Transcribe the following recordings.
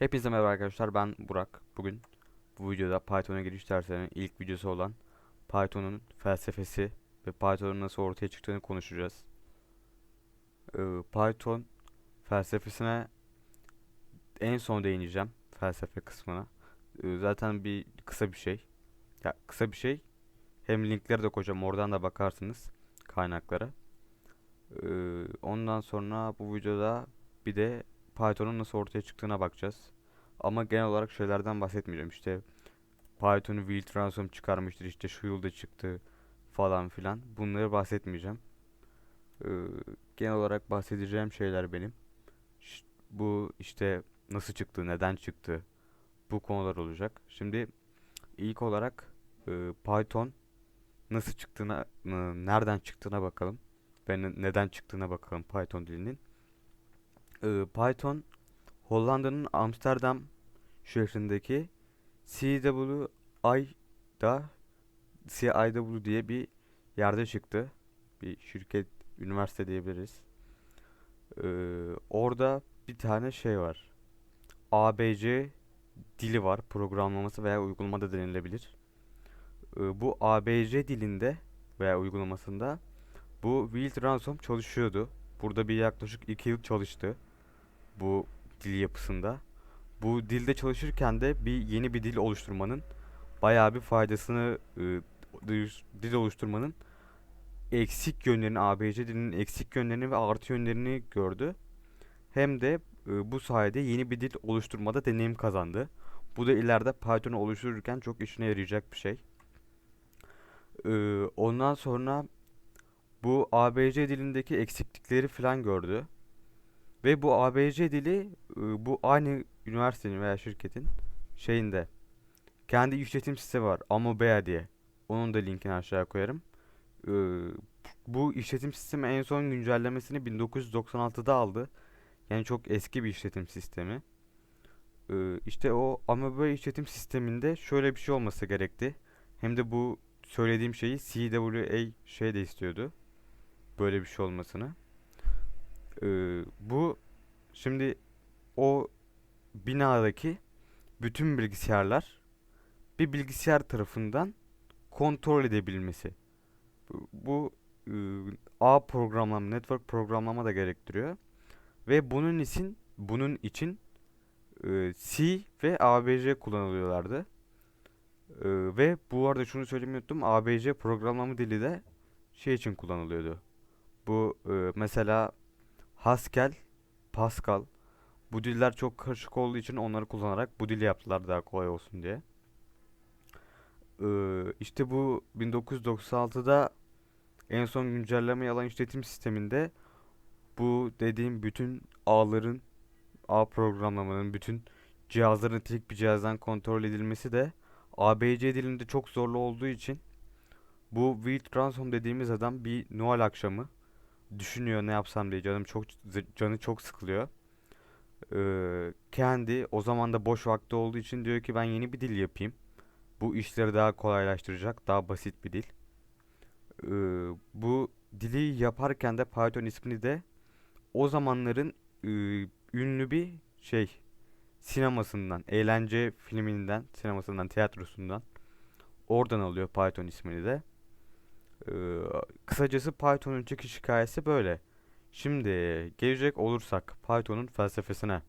Hepinize merhaba arkadaşlar ben Burak. Bugün bu videoda Python'a giriş derslerinin ilk videosu olan Python'un felsefesi ve Python'un nasıl ortaya çıktığını konuşacağız. Ee, Python felsefesine en son değineceğim felsefe kısmına. Ee, zaten bir kısa bir şey. Ya kısa bir şey. Hem linkleri de koyacağım oradan da bakarsınız kaynaklara. Ee, ondan sonra bu videoda bir de Python'un nasıl ortaya çıktığına bakacağız. Ama genel olarak şeylerden bahsetmeyeceğim. İşte Python'u Will Transform çıkarmıştır. işte şu yılda çıktı falan filan. Bunları bahsetmeyeceğim. Ee, genel olarak bahsedeceğim şeyler benim. Ş- bu işte nasıl çıktı, neden çıktı bu konular olacak. Şimdi ilk olarak e, Python nasıl çıktığına, n- nereden çıktığına bakalım. Ve ne- neden çıktığına bakalım Python dilinin. Ee, Python Hollanda'nın Amsterdam şehrindeki CWI'da CIW diye bir yerde çıktı. Bir şirket, üniversite diyebiliriz. Ee, orada bir tane şey var. ABC dili var. Programlaması veya uygulama da denilebilir. Ee, bu ABC dilinde veya uygulamasında bu Will Ransom çalışıyordu. Burada bir yaklaşık 2 yıl çalıştı bu dil yapısında. Bu dilde çalışırken de bir yeni bir dil oluşturmanın bayağı bir faydasını e, dil oluşturmanın eksik yönlerini ABC dilinin eksik yönlerini ve artı yönlerini gördü. Hem de bu sayede yeni bir dil oluşturmada deneyim kazandı. Bu da ileride Python'u oluştururken çok işine yarayacak bir şey. Ondan sonra bu ABC dilindeki eksiklikleri falan gördü. Ve bu ABC dili bu aynı üniversitenin veya şirketin şeyinde kendi işletim sistemi var Amobea diye. Onun da linkini aşağıya koyarım. Bu işletim sistemi en son güncellemesini 1996'da aldı. Yani çok eski bir işletim sistemi. İşte o Amobea işletim sisteminde şöyle bir şey olması gerekti. Hem de bu söylediğim şeyi CWA şey de istiyordu. Böyle bir şey olmasını. Ee, bu şimdi o binadaki bütün bilgisayarlar bir bilgisayar tarafından kontrol edebilmesi. Bu, bu e, ağ programlama, network programlama da gerektiriyor. Ve bunun için bunun için e, C ve ABC kullanılıyorlardı. E, ve bu arada şunu söylemeyi unuttum. ABC programlama dili de şey için kullanılıyordu. Bu e, mesela Haskell, Pascal bu diller çok karışık olduğu için onları kullanarak bu dili yaptılar daha kolay olsun diye. Ee, işte bu 1996'da en son güncellemeyi alan işletim sisteminde bu dediğim bütün ağların, ağ programlamanın, bütün cihazların tek bir cihazdan kontrol edilmesi de ABC dilinde çok zorlu olduğu için bu Will Ransom dediğimiz adam bir Noel akşamı düşünüyor ne yapsam diye canım çok canı çok sıkılıyor. Ee, kendi o zaman da boş vakti olduğu için diyor ki ben yeni bir dil yapayım. Bu işleri daha kolaylaştıracak, daha basit bir dil. Ee, bu dili yaparken de Python ismini de o zamanların e, ünlü bir şey sinemasından, eğlence filminden, sinemasından, tiyatrosundan oradan alıyor Python ismini de. Kısacası Python'un çıkış hikayesi böyle. Şimdi gelecek olursak Python'un felsefesine.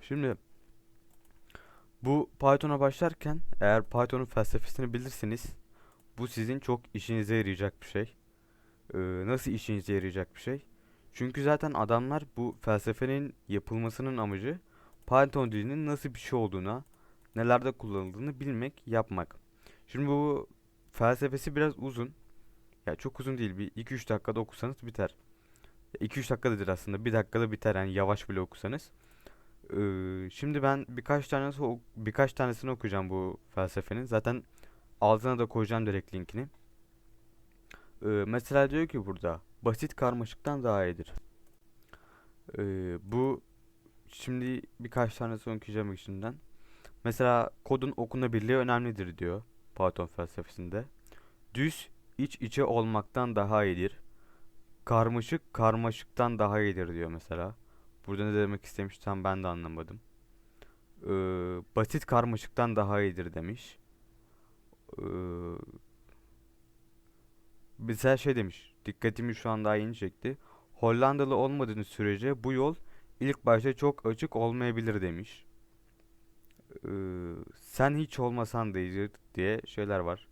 Şimdi bu Python'a başlarken eğer Python'un felsefesini bilirsiniz bu sizin çok işinize yarayacak bir şey. Ee, nasıl işinize yarayacak bir şey? Çünkü zaten adamlar bu felsefenin yapılmasının amacı Python dilinin nasıl bir şey olduğuna, nelerde kullanıldığını bilmek, yapmak. Şimdi bu felsefesi biraz uzun. Ya çok uzun değil. Bir 2-3 dakikada okusanız biter. 2-3 dakikadır aslında. 1 dakikada biter yani yavaş bile okusanız. Ee, şimdi ben birkaç tanesi birkaç tanesini okuyacağım bu felsefenin. Zaten altına da koyacağım direkt linkini. Ee, mesela diyor ki burada basit karmaşıktan daha iyidir. Ee, bu şimdi birkaç tanesini okuyacağım içinden. Mesela kodun okunabilirliği önemlidir diyor Python felsefesinde. Düz iç içe olmaktan daha iyidir. Karmaşık karmaşıktan daha iyidir diyor mesela. Burada ne demek istemiş tam ben de anlamadım. Ee, basit karmaşıktan daha iyidir demiş. Ee, mesela şey demiş. Dikkatimi şu an daha yeni çekti. Hollandalı olmadığınız sürece bu yol ilk başta çok açık olmayabilir demiş. Ee, sen hiç olmasan iyidir diye şeyler var.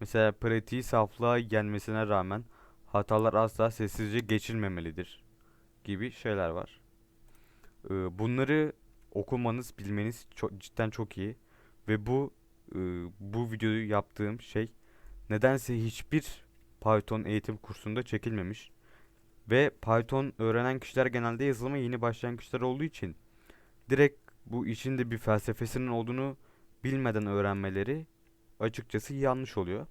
Mesela pratiği saflığa gelmesine rağmen hatalar asla sessizce geçilmemelidir gibi şeyler var. Ee, bunları okumanız, bilmeniz çok, cidden çok iyi. Ve bu e, bu videoyu yaptığım şey nedense hiçbir Python eğitim kursunda çekilmemiş. Ve Python öğrenen kişiler genelde yazılıma yeni başlayan kişiler olduğu için direkt bu işin de bir felsefesinin olduğunu bilmeden öğrenmeleri açıkçası yanlış oluyor.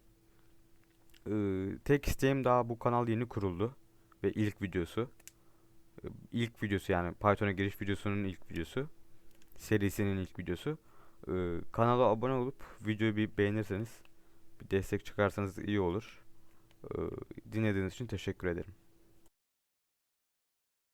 Ee, tek isteğim daha bu kanal yeni kuruldu ve ilk videosu. Ee, ilk videosu yani Python'a giriş videosunun ilk videosu. Serisinin ilk videosu. Ee, kanala abone olup videoyu bir beğenirseniz bir destek çıkarsanız iyi olur. Ee, dinlediğiniz için teşekkür ederim.